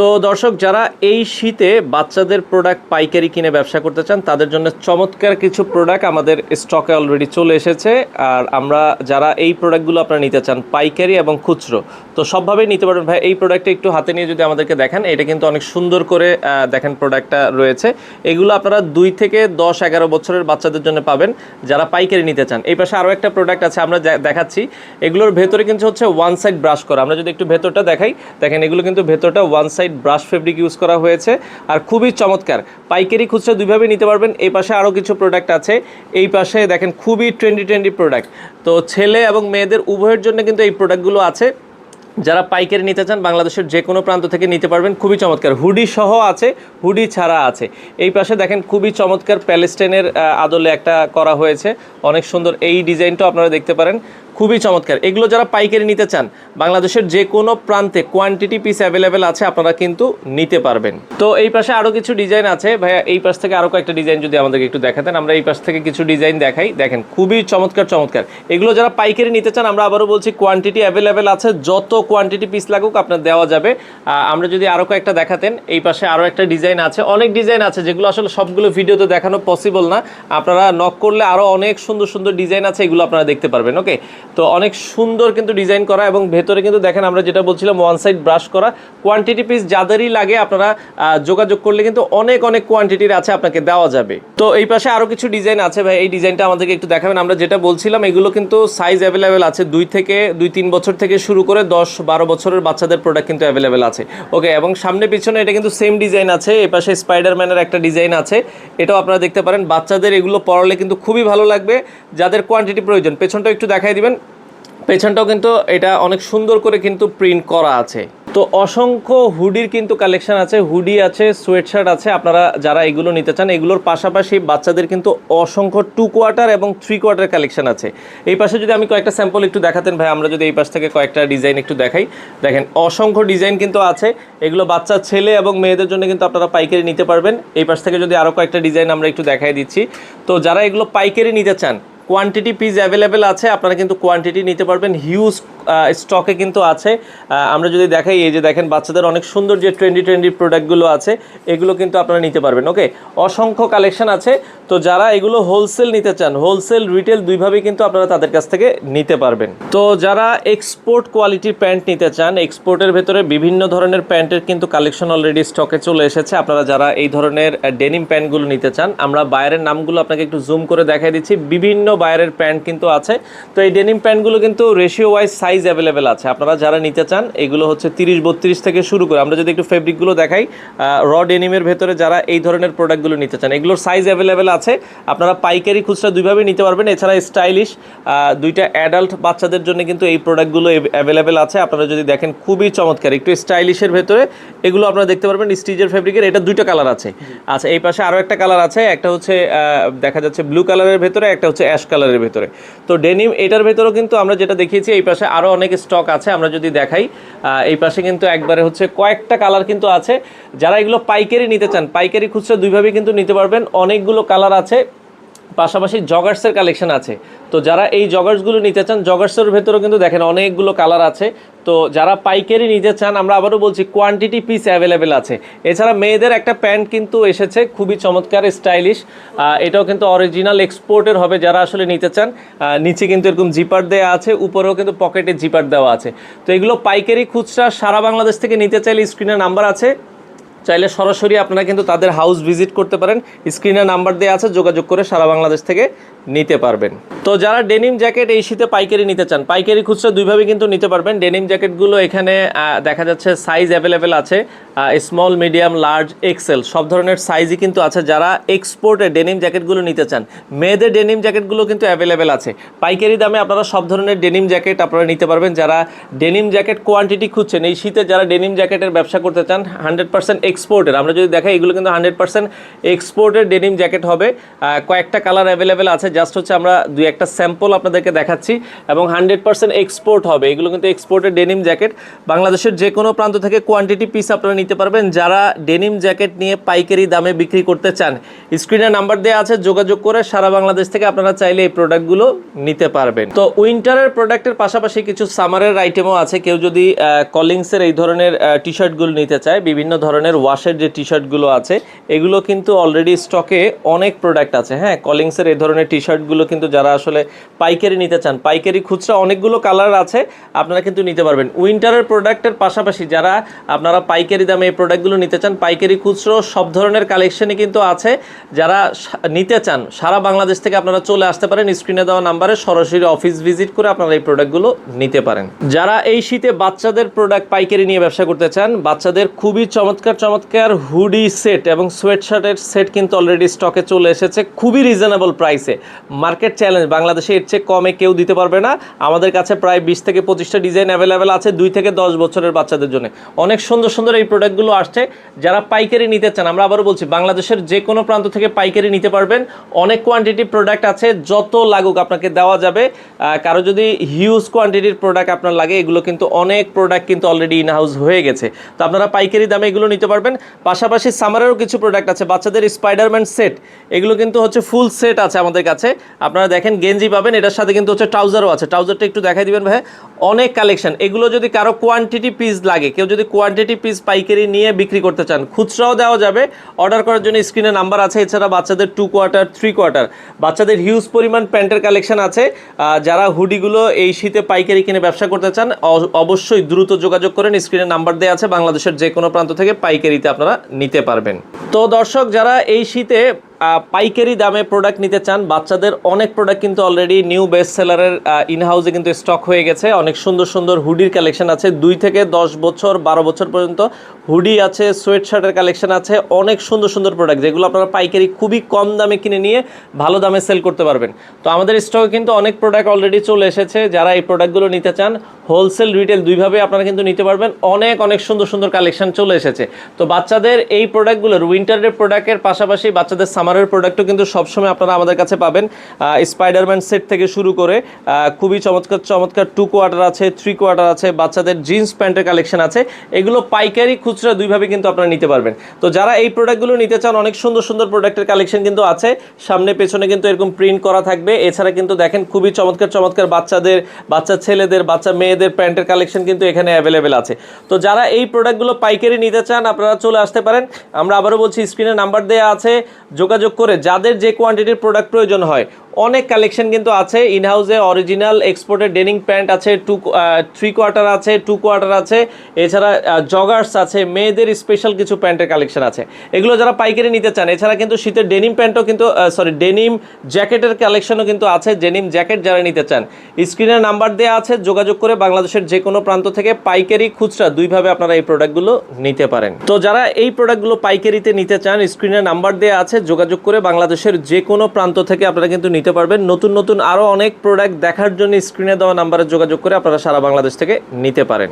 তো দর্শক, যারা এই শীতে বাচ্চাদের প্রোডাক্ট পাইকারি কিনে ব্যবসা করতে চান, তাদের জন্য চমৎকার কিছু প্রোডাক্ট আমাদের স্টকে অলরেডি চলে এসেছে। আর আমরা যারা এই প্রোডাক্টগুলো আপনারা নিতে চান, পাইকারি এবং খুচরো, তো সবভাবেই নিতে পারবেন। ভাই, এই প্রোডাক্টটা একটু হাতে নিয়ে যদি আমাদেরকে দেখেন, এটা কিন্তু অনেক সুন্দর করে দেখেন প্রোডাক্টটা রয়েছে। এগুলো আপনারা দুই থেকে দশ এগারো বছরের বাচ্চাদের জন্য পাবেন, যারা পাইকারি নিতে চান। এই পাশে আরও একটা প্রোডাক্ট আছে, আমরা দেখাচ্ছি। এগুলোর ভেতরে কিন্তু হচ্ছে ওয়ান সাইড ব্রাশ করা। আমরা যদি একটু ভেতরটা দেখাই, দেখেন এগুলো কিন্তু ভেতরটা one side brush fabric use করা হয়েছে আর খুবই চমৎকার। পাইকারি খুচরা দুইভাবে নিতে পারবেন। এই পাশে আরও কিছু প্রোডাক্ট আছে। এই পাশে দেখেন খুবই ট্রেন্ডি ট্রেন্ডি প্রোডাক্ট তো ছেলে এবং মেয়েদের উভয়ের জন্য কিন্তু এই প্রোডাক্টগুলো আছে। যারা পাইকারি নিতে চান, বাংলাদেশের যে কোনো প্রান্ত থেকে নিতে পারবেন। খুবই চমৎকার। হুডি সহ আছে, হুডি ছাড়া আছে। এই পাশে দেখেন খুবই চমৎকার প্যালেস্টাইনের আদলে একটা করা হয়েছে। অনেক সুন্দর এই ডিজাইনটাও আপনারা দেখতে পারেন। খুবই চমৎকার। এগুলো যারা পাইকারি নিতে চান, বাংলাদেশের যে কোনো প্রান্তে কোয়ান্টিটি পিস অ্যাভেলেবেল আছে, আপনারা কিন্তু নিতে পারবেন। তো এই পাশে আরও কিছু ডিজাইন আছে। ভাইয়া, এই পাশ থেকে আরও কয়েকটা ডিজাইন যদি আমাদেরকে একটু দেখাতেন, আমরা এই পাশ থেকে কিছু ডিজাইন দেখাই। দেখেন, খুবই চমৎকার চমৎকার। এগুলো যারা পাইকারি নিতে চান, আমরা আবারও বলছি কোয়ান্টিটি অ্যাভেলেবেল আছে। যত কোয়ান্টিটি পিস লাগুক, আপনার দেওয়া যাবে। আমরা যদি আরও কয়েকটা দেখাতেন, এই পাশে আরও একটা ডিজাইন আছে। অনেক ডিজাইন আছে, যেগুলো আসলে সবগুলো ভিডিওতে দেখানো পসিবল না। আপনারা নক করলে আরও অনেক সুন্দর সুন্দর ডিজাইন আছে, এগুলো আপনারা দেখতে পারবেন ওকে তো অনেক সুন্দর কিন্তু ডিজাইন করা এবং ভেতরে কিন্তু দেখেন আমরা যেটা বলছিলাম ওয়ান সাইড ব্রাশ করা। কোয়ান্টিটি পিস যাদেরই লাগে আপনারা যোগাযোগ করলে কিন্তু অনেক অনেক কোয়ান্টিটির আছে আপনাকে দেওয়া যাবে। তো এই পাশে আরও কিছু ডিজাইন আছে ভাই, এই ডিজাইনটা আমাদেরকে একটু দেখাবেন। আমরা যেটা বলছিলাম, এগুলো কিন্তু সাইজ অ্যাভেলেবেল আছে দুই থেকে, দুই তিন বছর থেকে শুরু করে দশ বারো বছরের বাচ্চাদের প্রোডাক্ট কিন্তু অ্যাভেলেবেল আছে। ওকে এবং সামনে পিছনে এটা কিন্তু সেম ডিজাইন আছে এ পাশে স্পাইডারম্যানের একটা ডিজাইন আছে। এটাও আপনারা দেখতে পারেন, বাচ্চাদের এগুলো পড়ালে কিন্তু খুবই ভালো লাগবে, যাদের কোয়ান্টিটি প্রয়োজন। পেছনটা একটু দেখাই দিবেন পেছনটাও কিন্তু এটা অনেক সুন্দর করে কিন্তু প্রিন্ট করা আছে। তো অসংখ্য হুডির কিন্তু কালেকশন আছে। হুডি আছে সোয়েটশার্ট আছে। আপনারা যারা এগুলো নিতে চান, এগুলোর পাশাপাশি বাচ্চাদের কিন্তু অসংখ্য টু কোয়ার্টার এবং থ্রি কোয়ার্টার কালেকশন আছে। এই পাশে যদি আমি কয়েকটা স্যাম্পল একটু দেখাতেন ভাই, আমরা যদি এই পাশ থেকে কয়েকটা ডিজাইন একটু দেখাই। দেখেন, অসংখ্য ডিজাইন কিন্তু আছে। এগুলো বাচ্চা, ছেলে এবং মেয়েদের জন্য কিন্তু আপনারা পাইকারি নিতে পারবেন। এই পাশ থেকে যদি আরও কয়েকটা ডিজাইন আমরা একটু দেখাই দিচ্ছি। তো যারা এগুলো পাইকারি নিতে চান কোয়ান্টিটি পিস অ্যাভেলেবেল আছে আপনারা কিন্তু কোয়ান্টিটি নিতে পারবেন হিউজ স্টকে কিন্তু আছে। আমরা যদি দেখাই, এই যে দেখেন, বাচ্চাদের অনেক সুন্দর যে ট্রেন্ডি ট্রেন্ডি প্রোডাক্টগুলো আছে, এগুলো কিন্তু আপনারা নিতে পারবেন ওকে অসংখ্য কালেকশন আছে। তো যারা এগুলো হোলসেল নিতে চান হোলসেল রিটেল দুইভাবেই কিন্তু আপনারা তাদের কাছ থেকে নিতে পারবেন। তো যারা এক্সপোর্ট কোয়ালিটির প্যান্ট নিতে চান এক্সপোর্টের ভেতরে বিভিন্ন ধরনের প্যান্টের কিন্তু কালেকশন অলরেডি স্টকে চলে এসেছে। আপনারা যারা এই ধরনের ডেনিম প্যান্টগুলো নিতে চান, আমরা বাইরের নামগুলো আপনাকে একটু জুম করে দেখাই দিচ্ছি। বিভিন্ন বাইরের প্যান্ট কিন্তু আছে। তো এই ডেনিম প্যান্টগুলো কিন্তু রেশিও ওয়াইজ অ্যাভেলেবেল আছে। আপনারা যারা নিতে চান, এগুলো হচ্ছে তিরিশ, বত্রিশ থেকে শুরু করে, আমরা যদি একটু ফেব্রিকগুলো দেখাই র ডেনিমের ভেতরে যারা এই ধরনের প্রোডাক্টগুলো নিতে চান, এগুলোর সাইজ অ্যাভেলেবেল আছে। আপনারা পাইকারি খুচরা দুইভাবে নিতে পারবেন, এছাড়া স্টাইলিশ দুইটা অ্যাডাল্ট বাচ্চাদের জন্য কিন্তু এই প্রোডাক্টগুলো অ্যাভেলেবেল আছে। আপনারা যদি দেখেন, খুবই চমৎকার, একটু স্টাইলিশের ভেতরে, এগুলো আপনারা দেখতে পারবেন স্টিজের ফেব্রিকের এটা দুইটা কালার আছে। আচ্ছা এই পাশে আরও একটা কালার আছে, একটা হচ্ছে দেখা যাচ্ছে ব্লু কালারের ভেতরে, একটা হচ্ছে অ্যাশ কালারের ভেতরে। তো ডেনিম এটার ভেতরেও কিন্তু আমরা যেটা দেখিয়েছি, এই পাশে আরও অনেক স্টক আছে, আমরা যদি দেখাই এই পাশে কিন্তু একবারে হচ্ছে কয়েকটা কালার কিন্তু আছে। যারা এগুলো পাইকারি নিতে চান, পাইকারি খুচরা দুইভাবেই কিন্তু নিতে পারবেন। অনেকগুলো কালার আছে পাশাপাশি জগার্সের কালেকশন আছে। তো যারা এই জগার্সগুলো নিতে চান জগার্সের ভেতরেও কিন্তু দেখেন অনেকগুলো কালার আছে। তো যারা পাইকারি নিতে চান, আমরা আবারও বলছি কোয়ান্টিটি পিস অ্যাভেলেবেল আছে। এছাড়া মেয়েদের একটা প্যান্ট কিন্তু এসেছে, খুবই চমৎকার স্টাইলিশ এটাও কিন্তু অরিজিনাল এক্সপোর্টের হবে যারা আসলে নিতে চান। নিচে কিন্তু এরকম জিপার দেওয়া আছে, উপরেও কিন্তু পকেটে জিপার দেওয়া আছে। তো এগুলো পাইকারি খুচরা সারা বাংলাদেশ থেকে নিতে চাইলে স্ক্রিনে নাম্বার আছে। চাইলে সরাসরি আপনারা কিন্তু তাদের হাউস ভিজিট করতে পারেন। স্ক্রিনে নাম্বার দেওয়া আছে, যোগাযোগ করে সারা বাংলাদেশ থেকে নিতে পারবেন। তো যারা ডেনিম জ্যাকেট এই শীতে পাইকারি নিতে চান, পাইকারি খুচরা দুইভাবে কিন্তু নিতে পারবেন। ডেনিম জ্যাকেটগুলো এখানে দেখা যাচ্ছে সাইজ অ্যাভেলেবেল আছে স্মল মিডিয়াম লার্জ এক্সেল সব ধরনের সাইজই কিন্তু আছে যারা এক্সপোর্টে ডেনিম জ্যাকেটগুলো নিতে চান। মেয়েদের ডেনিম জ্যাকেটগুলো কিন্তু অ্যাভেলেবেল আছে। পাইকারি দামে আপনারা সব ধরনের ডেনিম জ্যাকেট আপনারা নিতে পারবেন। যারা ডেনিম জ্যাকেট কোয়ান্টিটি খুঁজছেন, এই শীতে যারা ডেনিম জ্যাকেটের ব্যবসা করতে চান হান্ড্রেড পার্সেন্ট এক্সপোর্টের আমরা যদি দেখাই, এগুলো কিন্তু হান্ড্রেড পার্সেন্ট এক্সপোর্টের ডেনিম জ্যাকেট হবে। কয়েকটা কালার অ্যাভেলেবেল আছে জাস্ট হচ্ছে আমরা দুই একটা স্যাম্পল আপনাদেরকে দেখাচ্ছি এবং হান্ড্রেড পার্সেন্ট এক্সপোর্ট হবে। এগুলো কিন্তু এক্সপোর্টের ডেনিম জ্যাকেট। বাংলাদেশের যে কোনো প্রান্ত থেকে কোয়ান্টিটি পিস আপনারা নিতে পারবেন। যারা ডেনিম জ্যাকেট নিয়ে পাইকারি দামে বিক্রি করতে চান, স্ক্রিনে নাম্বার দেওয়া আছে, যোগাযোগ করে সারা বাংলাদেশ থেকে আপনারা চাইলে এই প্রোডাক্টগুলো নিতে পারবেন। তো উইন্টারের প্রোডাক্টের পাশাপাশি কিছু সামারের আইটেমও আছে। কেউ যদি কলিংসের এই ধরনের টি শার্টগুলো নিতে চায়, বিভিন্ন ধরনের ওয়াশের যে টি শার্টগুলো আছে, এগুলো কিন্তু অলরেডি স্টকে অনেক প্রোডাক্ট আছে। হ্যাঁ কলিংসের এই ধরনের টি শার্টগুলো কিন্তু যারা আসলে পাইকারি নিতে চান, পাইকারি খুচরা অনেকগুলো কালার আছে, আপনারা কিন্তু নিতে পারবেন। উইন্টারের প্রোডাক্টের পাশাপাশি যারা আপনারা পাইকারি দামে এই প্রোডাক্টগুলো নিতে চান, পাইকারি খুচরো সব ধরনের কালেকশনই কিন্তু আছে। যারা নিতে চান, সারা বাংলাদেশ থেকে আপনারা চলে আসতে পারেন স্ক্রিনে দেওয়া নাম্বারে সরাসরি অফিস ভিজিট করে আপনারা এই প্রোডাক্টগুলো নিতে পারেন। যারা এই শীতে বাচ্চাদের প্রোডাক্ট পাইকারি নিয়ে ব্যবসা করতে চান, বাচ্চাদের খুবই চমৎকার চমৎকার হুডি সেট এবং সোয়েট শার্টের সেট কিন্তু অলরেডি স্টকে চলে এসেছে, খুবই রিজনেবল প্রাইসে মার্কেট চ্যালেঞ্জ। বাংলাদেশে এর চেয়ে কমে কেউ দিতে পারবে না। আমাদের কাছে প্রায় বিশ থেকে পঁচিশটা ডিজাইন অ্যাভেলেবেল আছে দুই থেকে দশ বছরের বাচ্চাদের জন্য। অনেক সুন্দর সুন্দর এই প্রোডাক্টগুলো আসছে। যারা পাইকারি নিতে চান, আমরা আবারও বলছি, বাংলাদেশের যে কোনো প্রান্ত থেকে পাইকারি নিতে পারবেন। অনেক কোয়ান্টিটি প্রোডাক্ট আছে, যত লাগুক আপনাকে দেওয়া যাবে। কারও যদি হিউজ কোয়ান্টিটির প্রোডাক্ট আপনার লাগে, এগুলো কিন্তু অনেক প্রোডাক্ট কিন্তু অলরেডি ইন হাউস হয়ে গেছে। তো আপনারা পাইকারি দামে এগুলো নিতে পারবেন। পাশাপাশি সামারেরও কিছু প্রোডাক্ট আছে, বাচ্চাদের স্পাইডারম্যান সেট এগুলো কিন্তু হচ্ছে ফুল সেট আছে আমাদের কাছে। আপনারা দেখেন, গেঞ্জি পাবেন, এটার সাথে কিন্তু হচ্ছে ট্রাউজারও আছে। ট্রাউজারটা একটু দেখাই দিবেন ভাই অনেক কালেকশন। এগুলো যদি কারও কোয়ান্টিটি পিস লাগে, কেউ যদি কোয়ান্টিটি পিস পাইকারি নিয়ে বিক্রি করতে চান, খুচরাও দেওয়া যাবে। অর্ডার করার জন্য স্ক্রিনে নাম্বার আছে। এছাড়া বাচ্চাদের টু কোয়ার্টার থ্রি কোয়ার্টার বাচ্চাদের হিউজ পরিমাণ প্যান্টের কালেকশন আছে। যারা হুডিগুলো এই শীতে পাইকারি কিনে ব্যবসা করতে চান অবশ্যই দ্রুত যোগাযোগ করেন। স্ক্রিনে নাম্বার দেওয়া আছে। বাংলাদেশের যে কোনো প্রান্ত থেকে পাইকারিতে আপনারা নিতে পারবেন। তো দর্শক, যারা এই শীতে পাইকারি দামে প্রোডাক্ট নিতে চান। বাচ্চাদের অনেক প্রোডাক্ট কিন্তু অলরেডি নিউ বেস্ট সেলারের ইন হাউসে কিন্তু স্টক হয়ে গেছে। অনেক সুন্দর সুন্দর হুডির কালেকশন আছে। দুই থেকে দশ বছর, বারো বছর পর্যন্ত হুডি আছে সোয়েট শার্টের কালেকশন আছে। অনেক সুন্দর সুন্দর প্রোডাক্ট যেগুলো আপনারা পাইকারি খুবই কম দামে কিনে নিয়ে ভালো দামে সেল করতে পারবেন। তো আমাদের স্টকে কিন্তু অনেক প্রোডাক্ট অলরেডি চলে এসেছে। যারা এই প্রোডাক্টগুলো নিতে চান হোলসেল রিটেল দুইভাবে আপনারা কিন্তু নিতে পারবেন। অনেক অনেক সুন্দর সুন্দর কালেকশন চলে এসেছে। তো বাচ্চাদের এই প্রোডাক্টগুলোর উইন্টারের প্রোডাক্টের পাশাপাশি বাচ্চাদের সামারের প্রোডাক্টও কিন্তু সবসময় আপনারা আমাদের কাছে পাবেন। স্পাইডারম্যান সেট থেকে শুরু করে খুবই চমৎকার চমৎকার টু কোয়ার্টার আছে থ্রি কোয়ার্টার আছে, বাচ্চাদের জিন্স প্যান্টের কালেকশন আছে। এগুলো পাইকারি খুচরা দুইভাবে কিন্তু আপনারা নিতে পারবেন। তো যারা এই প্রোডাক্টগুলো নিতে চান, অনেক সুন্দর সুন্দর প্রোডাক্টের কালেকশন কিন্তু আছে। সামনে, পেছনে কিন্তু এরকম প্রিন্ট করা থাকবে। এছাড়া কিন্তু দেখেন, খুবই চমৎকার চমৎকার বাচ্চাদের, বাচ্চা ছেলেদের, বাচ্চা মেয়েদের প্যান্টের কালেকশন কিন্তু এখানে অ্যাভেলেবেল আছে। তো যারা এই প্রোডাক্টগুলো পাইকারি নিতে চান, আপনারা চলে আসতে পারেন। আমরা আবারও বলছি স্ক্রিনে নাম্বার দেওয়া আছে। যোগাযোগ করে যাদের যে কোয়ান্টিটির প্রোডাক্ট প্রয়োজন হয়, অনেক কালেকশন কিন্তু আছে। ইন হাউসে অরিজিনাল এক্সপোর্টের ডেনিং প্যান্ট আছে টু থ্রি কোয়ার্টার আছে টু কোয়ার্টার আছে। এছাড়া জগার্স আছে, মেয়েদের স্পেশাল কিছু প্যান্টের কালেকশন আছে। এগুলো যারা পাইকারি নিতে চান, এছাড়া কিন্তু শীতের ডেনিম প্যান্টও কিন্তু সরি ডেনিম জ্যাকেটের কালেকশনও কিন্তু আছে ডেনিম জ্যাকেট যারা নিতে চান। স্ক্রিনের নাম্বার দেওয়া আছে, যোগাযোগ করে বাংলাদেশের যে কোনো প্রান্ত থেকে পাইকারি খুচরা দুইভাবে আপনারা এই প্রোডাক্টগুলো নিতে পারেন। তো যারা এই প্রোডাক্টগুলো পাইকারিতে নিতে চান স্ক্রিনের নাম্বার দেওয়া আছে যোগাযোগ করে বাংলাদেশের যে কোনো প্রান্ত থেকে আপনারা কিন্তু নিতে পারবেন। নতুন নতুন আরও অনেক প্রোডাক্ট দেখার জন্য স্ক্রিনে দেওয়া নাম্বারে যোগাযোগ করে আপনারা সারা বাংলাদেশ থেকে নিতে পারেন।